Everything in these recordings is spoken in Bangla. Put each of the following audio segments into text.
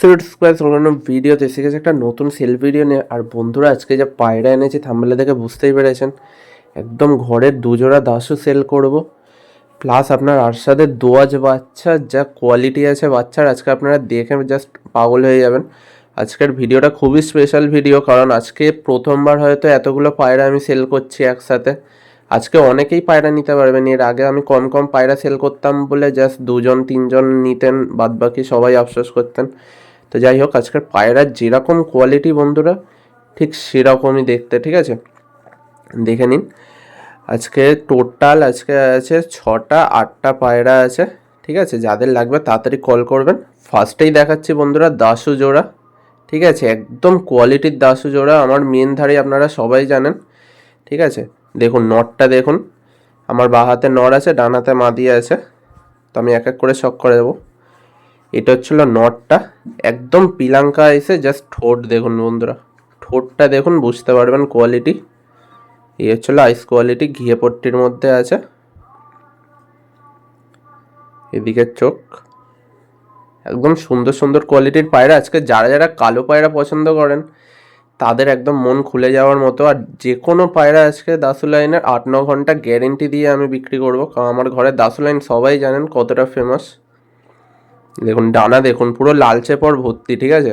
সুইট স্কোয়ার কোনো ভিডিওতে এসে গেছে একটা নতুন সেল ভিডিও নিয়ে। আর বন্ধুরা, আজকে যা পায়রা এনেছি, থাম্বেলে দেখে বুঝতেই পেরেছেন। একদম ঘরের দুজোড়া দাসও সেল করব। প্লাস আপনার আর সাথে দোয়াজ বাচ্চা, যা কোয়ালিটি আছে বাচ্চার, আজকে আপনারা দেখে জাস্ট পাগল হয়ে যাবেন। আজকের ভিডিওটা খুবই স্পেশাল ভিডিও কারণ আজকে প্রথমবার হয়তো এতগুলো পায়রা আমি সেল করছি একসাথে। আজকে অনেকেই পায়রা নিতে পারবেন। এর আগে আমি কম কম পায়রা সেল করতাম বলে জাস্ট দুজন, তিনজন নিতেন, বাদবাকি সবাই আফসোস করতেন। তো যাই হোক, আজকের পায়রার যেরকম কোয়ালিটি বন্ধুরা, ঠিক সেরকমই দেখতে, ঠিক আছে? দেখে নিন। আজকে টোটাল আজকে আছে ছটা, আটটা পায়রা আছে, ঠিক আছে? যাদের লাগবে তাড়াতাড়ি কল করবেন। ফার্স্টেই দেখাচ্ছি বন্ধুরা দাসু জোড়া, ঠিক আছে? একদম কোয়ালিটির দাসু জোড়া, আমার মেন ধারে আপনারা সবাই জানেন, ঠিক আছে? দেখুন, নটটা দেখুন। আমার বাঁ হাতে নর আছে, ডান হাতে মাদি আছে। তো আমি এক এক করে শক করে দেবো। এটা হচ্ছিল নটটা। একদম পিলাঙ্কা এসে জাস্ট ঠোঁট দেখুন বন্ধুরা। ঠোঁটটা দেখুন, বুঝতে পারবেন কোয়ালিটি এই হচ্ছিল আইস কোয়ালিটি ঘিয়ে পট্টির মধ্যে আছে। এদিকের চোখ। একদম সুন্দর সুন্দর কোয়ালিটির পায়রা। আজকে যারা যারা কালো পায়রা পছন্দ করেন, তাদের একদম মন খুলে যাওয়ার মতো। আর যে কোনো পায়রা আজকে দাসুলাইনের আট, ন ঘণ্টা গ্যারেন্টি দিয়ে আমি বিক্রি করব। কারণ আমার ঘরে দাসুলাইন সবাই জানেন কতটা ফেমাস দেখুন ডানা দেখুন, পুরো লালচে পর ভর্তি, ঠিক আছে?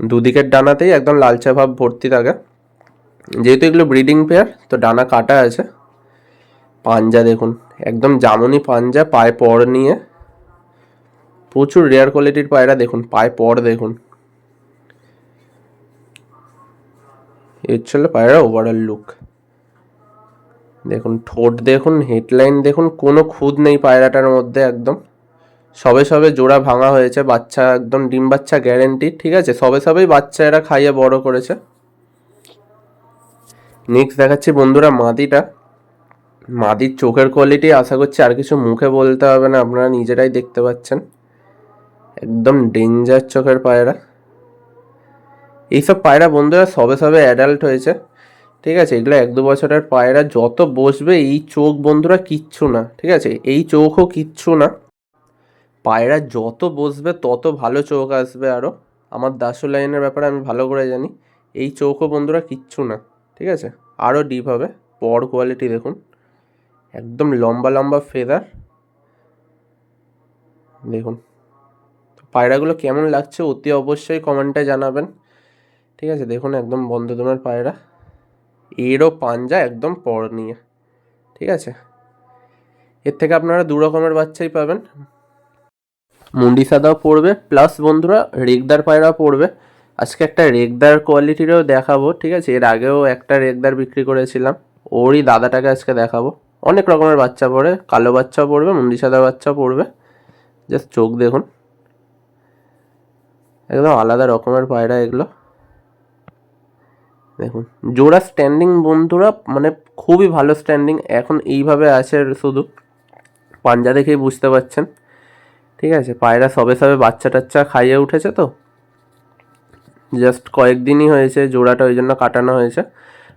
দুদিকের ডানাতেই একদম লালচে ভাব ভর্তি থাকে। যেহেতু এগুলো ব্রিডিং পেয়ার, তো ডানা কাটা আছে। পাঞ্জা দেখুন, একদম জামুনি পাঞ্জা, পায়ে পর নিয়ে। প্রচুর রেয়ার কোয়ালিটির পায়রা দেখুন, পায়ে পর দেখুন। এর ছিল পায়রা ওভারঅল লুক দেখুন, ঠোঁট দেখুন হেডলাইন দেখুন, কোনো খুদ নেই পায়রাটার মধ্যে একদম। সবে সবে জোড়া ভাঙা হয়েছে, বাচ্চা একদম ডিম বাচ্চা গ্যারেন্টি ঠিক আছে? সবে সবেই বাচ্চা এরা খাইয়ে বড় করেছে। নেক্সট দেখাচ্ছি বন্ধুরা মাদিটা। মাদির চোখের কোয়ালিটি আশা করছি আর কিছু মুখে বলতে হবে না, আপনারা নিজেরাই দেখতে পাচ্ছেন। একদম ডেঞ্জার চোখের পায়রা। এইসব পায়রা বন্ধুরা সবে সবে অ্যাডাল্ট হয়েছে, ঠিক আছে? এগুলো এক দু বছরের পায়রা, যত বসবে এই চোখ বন্ধুরা কিচ্ছু না, ঠিক আছে? এই চোখও কিচ্ছু না। পায়রা যত বসবে, তত ভালো চোখ আসবে আরও আমার দাসু লাইনের ব্যাপারে আমি ভালো করে জানি। এই চোখও বন্ধুরা কিচ্ছু না, ঠিক আছে? আরও ডিপ হবে। পর কোয়ালিটি দেখুন। একদম লম্বা লম্বা ফেদার দেখুন। পায়রাগুলো কেমন লাগছে অতি অবশ্যই কমেন্টে জানাবেন। ঠিক আছে? দেখুন একদম বন্ধ দমের পায়রা। এরও পাঞ্জা একদম পর নিয়ে। ঠিক আছে? এর থেকে আপনারা দু রকমের বাচ্চাই পাবেন। মুন্ডি সাদাও পড়বে প্লাস বন্ধুরা রেগদার পায়রাও পড়বে। আজকে একটা রেগদার কোয়ালিটিরও দেখাবো, ঠিক আছে? এর আগেও একটা রেগদার বিক্রি করেছিলাম, ওরই দাদাটাকে আজকে দেখাবো। অনেক রকমের বাচ্চা পড়ে, কালো বাচ্চাও পড়বে মুন্ডি সাদা বাচ্চাও পড়বে। জাস্ট চোখ দেখুন। একদম আলাদা রকমের পায়রা এগুলো। দেখুন, জোড়া স্ট্যান্ডিং বন্ধুরা মানে খুবই ভালো স্ট্যান্ডিং এখন এইভাবে আছে শুধু। পাঞ্জা দেখেই বুঝতে পারছেন ঠিক আছে, পায়রা সবে সবে বাচ্চা টাচ্চা খাইয়ে উঠেছে তো। জাস্ট কয়েকদিনই হয়েছে, জোড়াটা ওই জন্য কাটানো হয়েছে।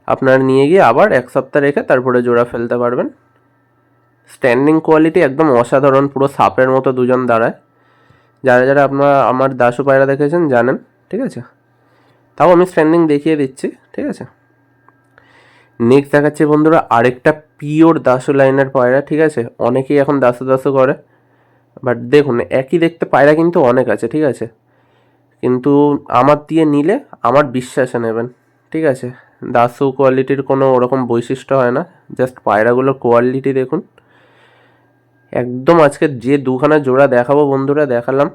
আপনার নিয়ে গিয়ে আবার এক সপ্তাহ রেখে তারপরে জোড়া ফেলতে পারবেন। স্ট্যান্ডিং কোয়ালিটি একদম অসাধারণ, পুরো সাপের মতো দুজন দাঁড়ায়। যারা যারা আপনার, আমার দাসু পায়রা দেখেছেন জানেন, ঠিক আছে? তাও আমি স্ট্যান্ডিং দেখিয়ে দিচ্ছি, ঠিক আছে? নেক্সট দেখাচ্ছি বন্ধুরা, আরেকটা পিওর দাসু লাইনের পায়রা, ঠিক আছে? অনেকেই এখন দাসু দাসু করে। বাট দেখুন, একই দেখতে পায়রা কিন্তু অনেক আছে, ঠিক আছে? কিন্তু আমার দিয়ে নিলে আমার বিশ্বাসে নেবেন, ঠিক আছে? দাসু কোয়ালিটির কোনো ওরকম বৈশিষ্ট্য হয় না জাস্ট পায়রাগুলোর কোয়ালিটি দেখুন। একদম আজকে যে দুখানা জোড়া দেখাবো বন্ধুরা, দেখালাম।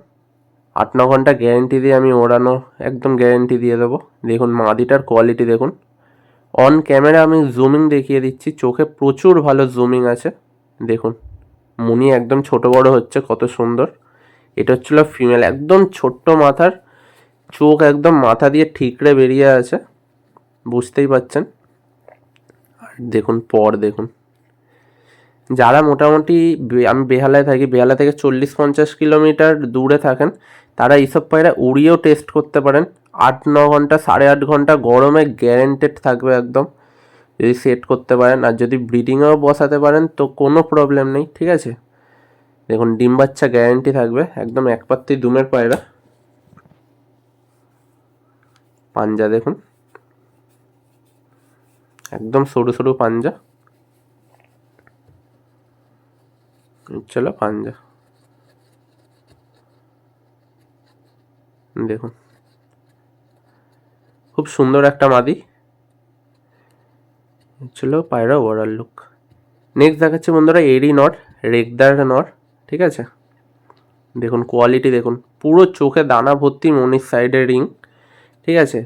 আট ন ঘণ্টা গ্যারেন্টি দিয়ে আমি ওড়ানো, একদম গ্যারেন্টি দিয়ে দেবো। দেখুন, মাদিটার কোয়ালিটি দেখুন। অন ক্যামেরা আমি জুমিং দেখিয়ে দিচ্ছি, চোখে প্রচুর ভালো জুমিং আছে। দেখুন। মুনি একদম ছোট বড় হচ্ছে, কত সুন্দর। এটা হচ্ছিল ফিমেল একদম ছোট্ট মাথার, চোখ একদম মাথা দিয়ে ঠিকরে বেরিয়ে আছে, বুঝতেই পাচ্ছেন। আর দেখুন, পর দেখুন। যারা মোটামুটি আমি বেহালায় থাকি, বেহালা থেকে চল্লিশ পঞ্চাশ কিলোমিটার দূরে থাকেন, তারা এইসব পায়রা উড়িয়েও টেস্ট করতে পারেন। আট, ন ঘণ্টা, সাড়ে আট ঘণ্টা গরমে গ্যারেন্টেড থাকবে একদম। যদি সেট করতে পারেন আর যদি ব্রিডিংয়েও বসাতে পারেন, তো কোনো প্রবলেম নেই, ঠিক আছে? দেখুন, ডিম বাচ্চা গ্যারেন্টি থাকবে, একদম এক পাত্তি দুমের পায়রা। পাঞ্জা দেখুন। একদম সরু সরু পাঞ্জা। চলো পাঞ্জা। দেখুন। খুব সুন্দর একটা মাদি। ছিল পায়রা ওভারঅল লুক নেক্সট দেখাচ্ছে বন্ধুরা এরি নট, রেগদার নট, ঠিক আছে? দেখুন কোয়ালিটি দেখুন, পুরো চোখে দানা ভর্তি মনির সাইডের রিং ঠিক আছে?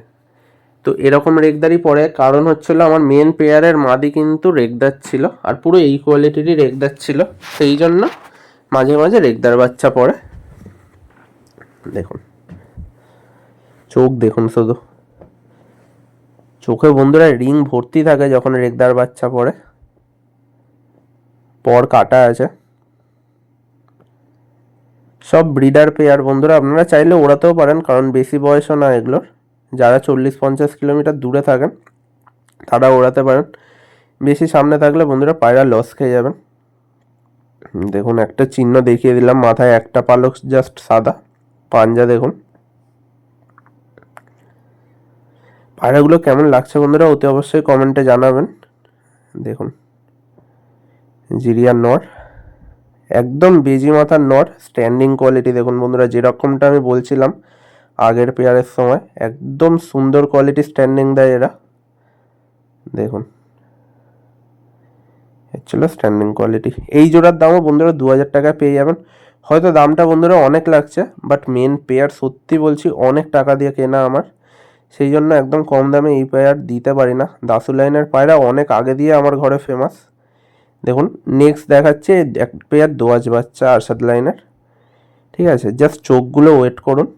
তো এরকম রেগদারই পরে, কারণ হচ্ছিল আমার মেন পেয়ারের মাদি কিন্তু রেগদার ছিল, আর পুরো এই কোয়ালিটিরই রেগদার ছিল, সেই জন্য মাঝে মাঝে রেগদার বাচ্চা পড়ে দেখুন, চোখ দেখুন শুধু। চোখে বন্ধুরা রিং ভর্তি থাকে যখন রেগদার বাচ্চা পড়ে। পর কাটা আছে। সব ব্রিডার পেয়ার বন্ধুরা, আপনারা চাইলে ওড়াতেও পারেন, কারণ বেশি বয়সও না এগুলোর। যারা চল্লিশ পঞ্চাশ কিলোমিটার দূরে থাকেন, তারা ওড়াতে পারেন। বেশি সামনে থাকলে বন্ধুরা পায়রা লস খেয়ে যাবেন। দেখুন, একটা চিহ্ন দেখিয়ে দিলাম, মাথায় একটা পালক জাস্ট সাদা। পাঞ্জা দেখুন। পায়রাগুলো কেমন লাগছে বন্ধুরা অতি অবশ্যই কমেন্টে জানাবেন। দেখুন, জিরিয়ার নর, একদম বেজি মাথার নর স্ট্যান্ডিং কোয়ালিটি দেখুন বন্ধুরা, যেরকমটা আমি বলছিলাম আগের পেয়ারের সময়, একদম সুন্দর কোয়ালিটি স্ট্যান্ডিং দেয় এরা। দেখুন ছিল স্ট্যান্ডিং কোয়ালিটি এই জোড়ার দামও বন্ধুরা দু হাজার টাকায় পেয়ে যাবেন। হয়তো দামটা বন্ধুরা অনেক লাগছে বাট মেন পেয়ার সত্যি বলছি অনেক টাকা দিয়ে কেনা আমার। সেই জন্য একদম কম দামে এই পেয়ার দিতে পারি না। দাসু লাইনের পায়রা অনেক আগে দিয়ে আমার ঘরে ফেমাস দেখুন নেক্সট দেখাচ্ছে এক পেয়ার দোয়াজ বাচ্চা আরশাদ লাইনের। ঠিক আছে জাস্ট চোখগুলো ওয়েট করুন।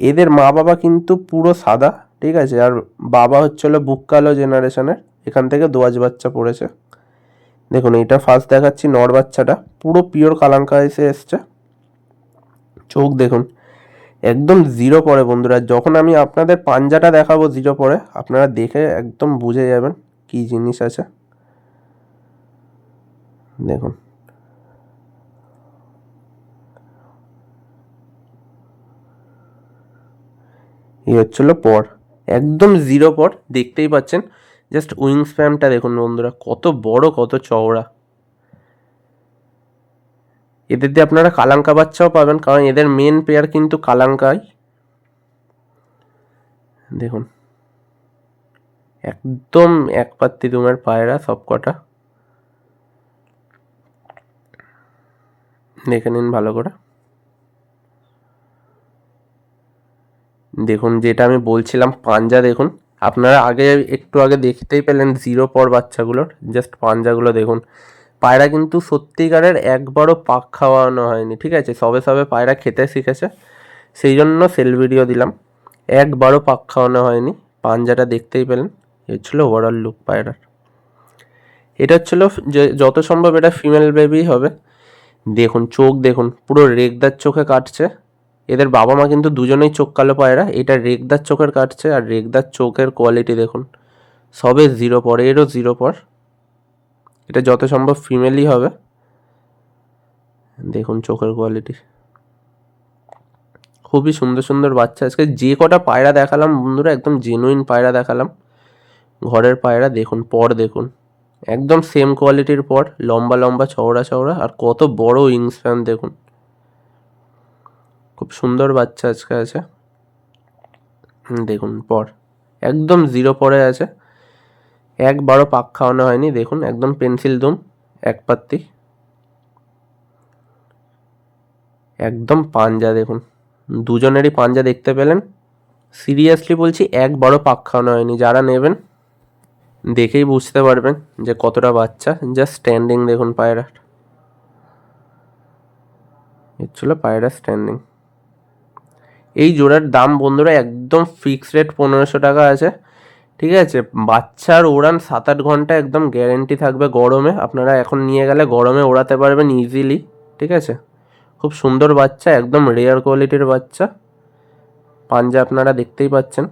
এদের মা বাবা কিন্তু পুরো সাদা, ঠিক আছে? আর বাবা হচ্ছে হলো বুক কালো জেনারেশনের এখান থেকে দোয়াজ বাচ্চা পড়েছে। দেখুন এটা ফার্স্ট দেখাচ্ছি নর বাচ্চাটা। পুরো পিওর কালাঙ্কা এসে এসছে। চোখ দেখুন একদম জিরো পরে বন্ধুরা। যখন আমি আপনাদের পাঞ্জাটা দেখাবো জিরো পরে আপনারা দেখে একদম বুঝে যাবেন কি জিনিস আছে। দেখুন। এই হচ্ছিল পর। একদম জিরো পর, দেখতেই পাচ্ছেন। জাস্ট উইং স্প্যামটা দেখুন, বন্ধুরা, কত বড়, কত চওড়া। এদের দিয়ে আপনারা কালাঙ্কা বাচ্চাও পাবেন, কারণ এদের মেন পেয়ার কিন্তু কালাঙ্কাই। দেখুন। একদম এক পাত্তি দুমের পায়রা সব কটা দেখে নিন ভালো করে। দেখুন, যেটা আমি বলছিলাম, পাঞ্জা দেখুন। আপনারা আগে একটু আগে দেখতেই পেলেন জিরো পর বাচ্চাগুলোর। জাস্ট পাঞ্জাগুলো দেখুন। পায়রা কিন্তু সত্যিকারের একবারও পাক খাওয়ানো হয়নি, ঠিক আছে? সবে সবে পায়রা খেতে শিখেছে। সেই জন্য সেল ভিডিও দিলাম। একবারও পাক খাওয়ানো হয়নি। পাঞ্জাটা দেখতেই পেলেন। এ ছিল ওভারঅল লুক পায়রার। এটা হচ্ছিল যে যত সম্ভব এটা ফিমেল বেবি হবে। দেখুন, চোখ দেখুন, পুরো রেগদার চোখে কাটছে। এদের বাবা মা কিন্তু দুজনেই চোখ কালো পায়রা। এটা রেগদার চোখের কাটছে আর রেগদার চোখের কোয়ালিটি দেখুন। সবে জিরো পর, এরও জিরো পর। এটা যত সম্ভব ফিমেলই হবে। দেখুন চোখের কোয়ালিটি খুবই সুন্দর সুন্দর বাচ্চা। আজকে যে কটা পায়রা দেখালাম বন্ধুরা, একদম জেনুইন পায়রা দেখালাম। ঘরের পায়রা দেখুন, পর দেখুন। একদম সেম কোয়ালিটির পর, লম্বা লম্বা, চওড়া চওড়া, আর কত বড় উইংস্প্যান দেখুন। খুব সুন্দর বাচ্চা আজকে আছে। দেখুন, পর। একদম জিরো পরে আছে। একবারও পাক খাওয়ানো হয়নি, দেখুন, একদম পেন্সিল দুম এক পাত্তি। একদম পাঞ্জা, দেখুন, দুজনেরই পাঞ্জা দেখতে পেলেন। সিরিয়াসলি বলছি, একবারও পাক খাওয়ানো হয়নি, যারা নেবেন, দেখেই বুঝতে পারবেন যে কতটা বাচ্চা জাস্ট স্ট্যান্ডিং দেখুন পায়রার এর ছিল পায়রা স্ট্যান্ডিং এই জোড়ার দাম, বন্ধুরা, একদম ফিক্স রেট পনেরোশো টাকা আছে। ঠিক আছে? বাচ্চার ওড়ান সাত আট ঘণ্টা একদম গ্যারেন্টি থাকবে গরমে। আপনারা এখন নিয়ে গেলে গরমে ওড়াতে পারবেন ইজিলি ঠিক আছে? খুব সুন্দর বাচ্চা, একদম রেয়ার কোয়ালিটির বাচ্চা। পাঞ্জা আপনারা দেখতেই পাচ্ছেন।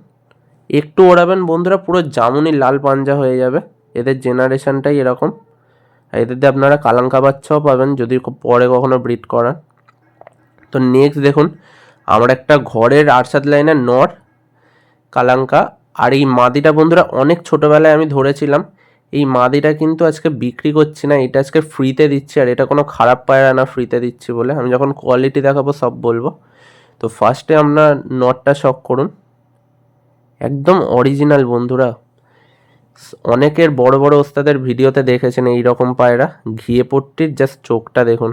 একটু ওড়াবেন বন্ধুরা, পুরো জামুনি লাল পাঞ্জা হয়ে যাবে। এদের জেনারেশনটাই এরকম। এদের আপনারা কালাঙ্কা বাচ্চাও পাবেন যদি পরে কখনো ব্রিড করান। তো নেক্সট দেখুন, আমার একটা ঘরের আরসাদ লাইনের নর, কালাঙ্কা। আর এই মাদিটা বন্ধুরা অনেক ছোটোবেলায় আমি ধরেছিলাম। এই মাদিটা কিন্তু আজকে বিক্রি করছি না, এটা আজকে ফ্রিতে দিচ্ছি আর এটা কোনো খারাপ পায়রা না ফ্রিতে দিচ্ছি বলে। আমি যখন কোয়ালিটি দেখাবো সব বলব। তো ফার্স্টে আপনার নটটা শখ করুন। একদম অরিজিনাল বন্ধুরা। অনেকের বড় বড় ওস্তাদের ভিডিওতে দেখেছেন এই রকম পায়রা। ঘিয়ে পট্টির জাস্ট চোখটা দেখুন।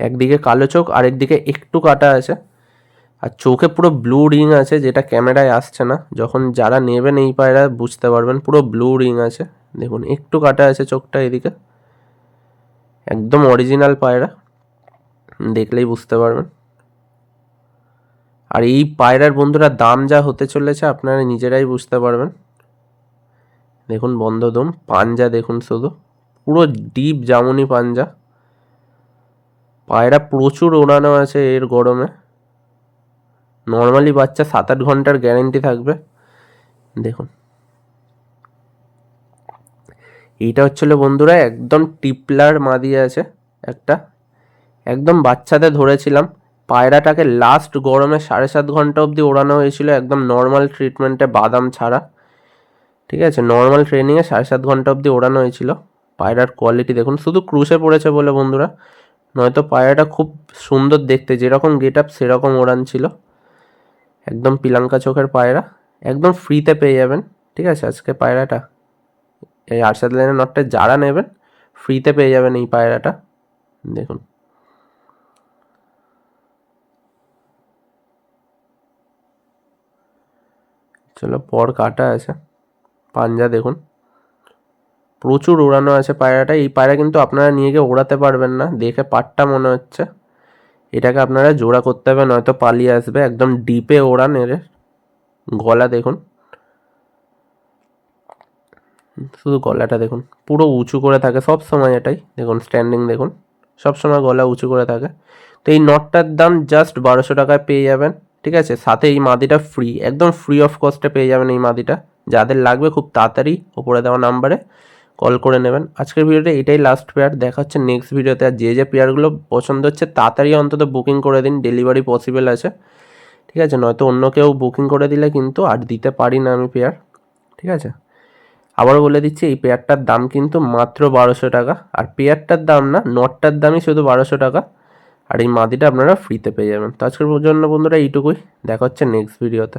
একদিকে কালো চোখ, আরেকদিকে একটু কাটা আছে। আর চোখে পুরো ব্লু রিং আছে, যেটা ক্যামেরায় আসছে না। যখন যারা নেবেন এই পায়রা বুঝতে পারবেন, পুরো ব্লু রিং আছে। দেখুন, একটু কাটা আছে চোখটা এদিকে। একদম অরিজিনাল পায়রা। দেখলেই বুঝতে পারবেন। আর এই পায়রার বন্ধুরা, দাম যা হতে চলেছে, আপনারা নিজেরাই বুঝতে পারবেন। দেখুন বন্ধ দম পাঞ্জা দেখুন শুধু। পুরো ডিপ জামুনি পাঞ্জা। পায়রা প্রচুর ওড়ানো আছে এর গরমে। নর্মালি বাচ্চা সাত আট ঘণ্টার গ্যারেন্টি থাকবে। দেখুন। এইটা হচ্ছিল বন্ধুরা, একদম টিপলার মাদি আছে একটা। একদম বাচ্চাতে ধরেছিলাম, পায়রাটাকে লাস্ট গরমে সাড়ে সাত ঘণ্টা অবধি ওড়ানো হয়েছিল একদম নর্মাল ট্রিটমেন্টে বাদাম ছাড়া। ঠিক আছে? নর্মাল ট্রেনিংয়ে সাড়ে সাত ঘণ্টা অবধি ওড়ানো হয়েছিল। পায়রার কোয়ালিটি দেখুন, শুধু ক্রুশে পড়েছে বলে বন্ধুরা, নয়তো পায়রাটা খুব সুন্দর দেখতে, যেরকম গেট আপ সেরকম ওড়ান ছিল। একদম পিলাঙ্কা চোখের পায়রা, একদম ফ্রিতে পেয়ে যাবেন, ঠিক আছে? আজকে পায়রাটা, এই আরশাদ লাইনের নটটা যারা নেবেন ফ্রিতে পেয়ে যাবেন এই পায়রাটা। দেখুন। চলো, পর কাটা আছে। পাঞ্জা দেখুন। প্রচুর ওড়ানো আছে পায়রাটা। এই পায়রা কিন্তু আপনারা নিয়ে গিয়ে ওড়াতে পারবেন না। দেখে পাটটা মনে হচ্ছে। এটাকে আপনারা জোড়া করতে হবে, নয়তো পালিয়ে আসবে। একদম ডিপে ওড়ান এর গলা, দেখুন। শুধু গলাটা দেখুন, পুরো উঁচু করে থাকে, সব সময় এটাই। দেখুন স্ট্যান্ডিং দেখুন, সব সময় গলা উঁচু করে থাকে। তো এই নটটার দাম জাস্ট বারোশো টাকায় পেয়ে যাবেন, ঠিক আছে? সাথে এই মাদিটা ফ্রি একদম ফ্রি অফ কস্টে পেয়ে যাবেন এই মাদিটা। যাদের লাগবে খুব তাড়াতাড়ি, ওপরে দেওয়া নাম্বারে কল করে নেবেন। আজকের ভিডিওতে এটাই লাস্ট পেয়ার দেখা হচ্ছে নেক্সট ভিডিওতে। আর যে যে পেয়ারগুলো পছন্দ হচ্ছে, তাড়াতাড়ি অন্তত বুকিং করে দিন। ডেলিভারি পসিবল আছে। ঠিক আছে? নয়তো অন্য কেউ বুকিং করে দিলে কিন্তু আর দিতে পারি না আমি পেয়ার ঠিক আছে? আবারও বলে দিচ্ছি, এই পেয়ারটার দাম কিন্তু মাত্র বারোশো টাকা। আর পেয়ারটার দাম না নটটার দামই শুধু বারোশো টাকা। আর এই মাদিটা আপনারা ফ্রিতে পেয়ে যাবেন। তো আজকের জন্য বন্ধুরা এইটুকুই। দেখা হচ্ছে নেক্সট ভিডিওতে